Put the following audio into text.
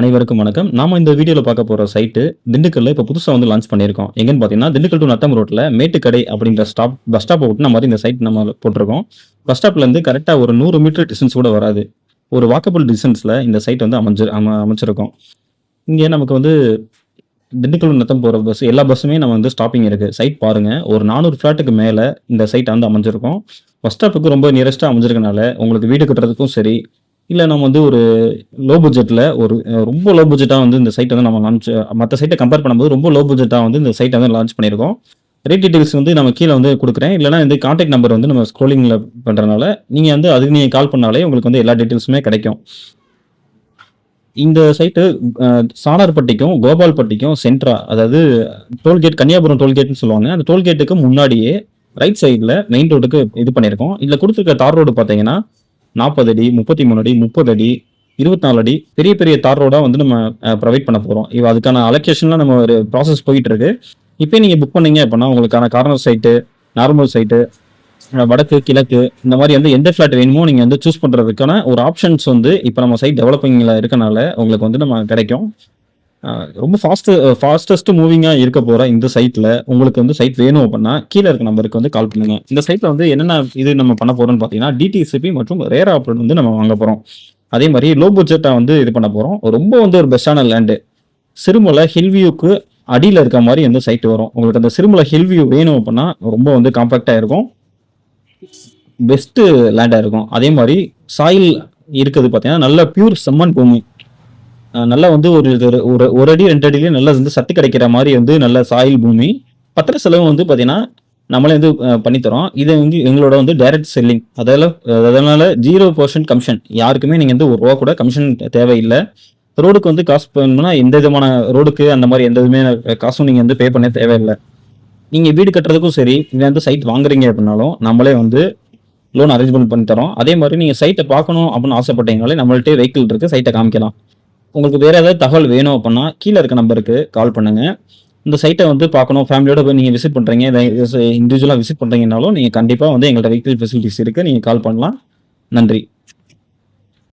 அனைவருக்கும் வணக்கம். நாம இந்த வீடியோவில் பார்க்க போகிற சைட்டு திண்டுக்கல்ல இப்போ புதுசாக வந்து லான்ச் பண்ணியிருக்கோம். எங்கன்னு பார்த்தீங்கன்னா திண்டுக்கல் டு நத்தம் ரோட்டில் மேட்டுக்கடை அப்படின்ற ஸ்டாப் பஸ் ஸ்டாப்பை விட்டு மாதிரி இந்த சைட் நம்ம போட்டிருக்கோம். பஸ் ஸ்டாப்லேருந்து கரெக்டாக ஒரு நூறு மீட்டர் டிஸ்டன்ஸ் கூட வராது. ஒரு வாக்கபிள் டிஸ்டன்ஸில் இந்த சைட் வந்து அமைஞ்சு அம அமைச்சிருக்கோம் இங்கே நமக்கு வந்து திண்டுக்கல் நத்தம் போகிற பஸ் எல்லா பஸ்ஸுமே நம்ம வந்து ஸ்டாப்பிங் இருக்குது சைட் பாருங்கள் ஒரு நானூறு ஃப்ளாட்டுக்கு மேலே இந்த சைட் வந்து அமைஞ்சிருக்கும். பஸ் ஸ்டாப்புக்கு ரொம்ப நியரஸ்ட்டாக அமைஞ்சிருக்கனால உங்களுக்கு வீடு கட்டுறதுக்கும் சரி இல்லை நம்ம வந்து ஒரு லோ பட்ஜெட்டில் ஒரு ரொம்ப லோ பட்ஜெட்டாக வந்து இந்த சைட்டை வந்து நம்ம லான்ச் மற்ற சைட்டை கம்பேர் பண்ணும்போது ரொம்ப லோ பட்ஜெட்டாக வந்து இந்த சைட்டை வந்து லான்ச் பண்ணியிருக்கோம். ரேட் டீட்டெயில்ஸ் வந்து நம்ம கீழே வந்து கொடுக்குறேன். இல்லைனா இந்த காண்டாக்ட் நம்பர் வந்து நம்ம ஸ்க்ரோலிங்கில் பண்ணுறதுனால நீங்கள் வந்து அதுக்கு நீங்கள் கால் பண்ணாலே உங்களுக்கு வந்து எல்லா டீட்டெயில்ஸுமே கிடைக்கும். இந்த சைட்டு சாணார்பட்டிக்கும் கோபால்பட்டிக்கும் சென்ட்ரா அதாவது டோல்கேட் கன்னியாபுரம் டோல்கேட்னு சொல்லுவாங்க. அந்த டோல்கேட்டுக்கு முன்னாடியே ரைட் சைடில் மெயின் ரோடுக்கு இது பண்ணியிருக்கோம். இதில் கொடுத்துருக்க தார் ரோடு பார்த்தீங்கன்னா நாற்பது அடி முப்பத்தி மூணு அடி முப்பது அடி இருபத்தி நாலு அடி பெரிய பெரிய தார் ரோடாக வந்து நம்ம ப்ரொவைட் பண்ண போகிறோம் இவ அதுக்கான அலோகேஷன்லாம் நம்ம ஒரு ப்ராசஸ் போயிட்டு இருக்கு இப்போ நீங்கள் புக் பண்ணீங்க அப்படின்னா உங்களுக்கான கார்னர் சைட்டு நார்மல் சைட்டு வடக்கு கிழக்கு இந்த மாதிரி வந்து எந்த ஃப்ளாட் வேணுமோ நீங்கள் வந்து சூஸ் பண்ணுறதுக்கான ஒரு ஆப்ஷன்ஸ் வந்து இப்போ நம்ம சைட் டெவலப்பிங்கில் இருக்கனால உங்களுக்கு வந்து நம்ம கிடைக்கும். ரொம்ப ஃபாஸ்ட் ஃபாஸ்டஸ்ட் மூவிங்காக இருக்க போகிற இந்த சைட்டில் உங்களுக்கு வந்து சைட் வேணும் அப்படின்னா கீழே இருக்க நம்பருக்கு வந்து கால் பண்ணுங்க. இந்த சைட்டில் வந்து என்னென்ன இது நம்ம பண்ண போகிறோம்னு பார்த்தீங்கன்னா டிடிசிபி மற்றும் ரேர் ஆப்ரேட் வந்து நம்ம வாங்க போகிறோம் அதே மாதிரி லோ பட்ஜெட்டாக வந்து இது பண்ண போகிறோம் ரொம்ப வந்து ஒரு பெஸ்ட்டான லேண்டு சிறுமலை ஹில்வியூக்கு அடியில் இருக்க மாதிரி வந்து சைட் வரும். உங்களுக்கு அந்த சிறுமலை ஹில்வியூ வேணும் அப்படின்னா ரொம்ப வந்து காம்பாக்டாக இருக்கும். பெஸ்ட்டு லேண்டாக இருக்கும். அதே மாதிரி சாயில் இருக்குது பார்த்தீங்கன்னா நல்ல பியூர் செம்மன் பூமி. நல்லா வந்து ஒரு ஒரு- ஒரு அடி ரெண்டு அடியிலே நல்லா வந்து சத்து கிடைக்கிற மாதிரி வந்து நல்ல சாயில் பூமி. பத்திர செலவு வந்து பார்த்தீங்கன்னா நம்மளே வந்து பண்ணித்தரோம். இது வந்து எங்களோட வந்து டைரக்ட் செல்லிங் அதெல்லாம் அதனால ஜீரோ பர்சன்ட் கமிஷன் யாருக்குமே நீங்கள் வந்து ஒரு ரூபா கூட கமிஷன் தேவையில்லை. ரோடுக்கு வந்து காசு பண்ணணும்னா எந்த விதமான ரோடுக்கு அந்த மாதிரி எந்த இதுவுமே காசும் நீங்கள் வந்து பே பண்ண தேவையில்லை. நீங்கள் வீடு கட்டுறதுக்கும் சரி இல்லை வந்து சைட் வாங்குறீங்க அப்படின்னாலும் நம்மளே வந்து லோன் அரேஞ்ச்மெண்ட் பண்ணி தரோம் அதே மாதிரி நீங்கள் சைட்டை பார்க்கணும் அப்படின்னு ஆசைப்பட்டீங்களே நம்மள்ட்டே வெஹிக்கிள் இருக்குது சைட்டை காமிக்கலாம். உங்களுக்கு வேறு ஏதாவது தகவல் வேணும் அப்படின்னா கீழே இருக்க நம்பருக்கு கால் பண்ணுங்க. இந்த சைட்டை வந்து பார்க்கணும். ஃபேமிலியோட போய் நீங்கள் விசிட் பண்ணுறீங்க இண்டிவிஜுவலாக விசிட் பண்ணுறீங்கனாலும் நீங்கள் கண்டிப்பாக வந்து எங்கள்கிட்ட வெஹிக்கிள் ஃபெசிலிட்டிஸ் இருக்குது நீங்கள் கால் பண்ணலாம். நன்றி.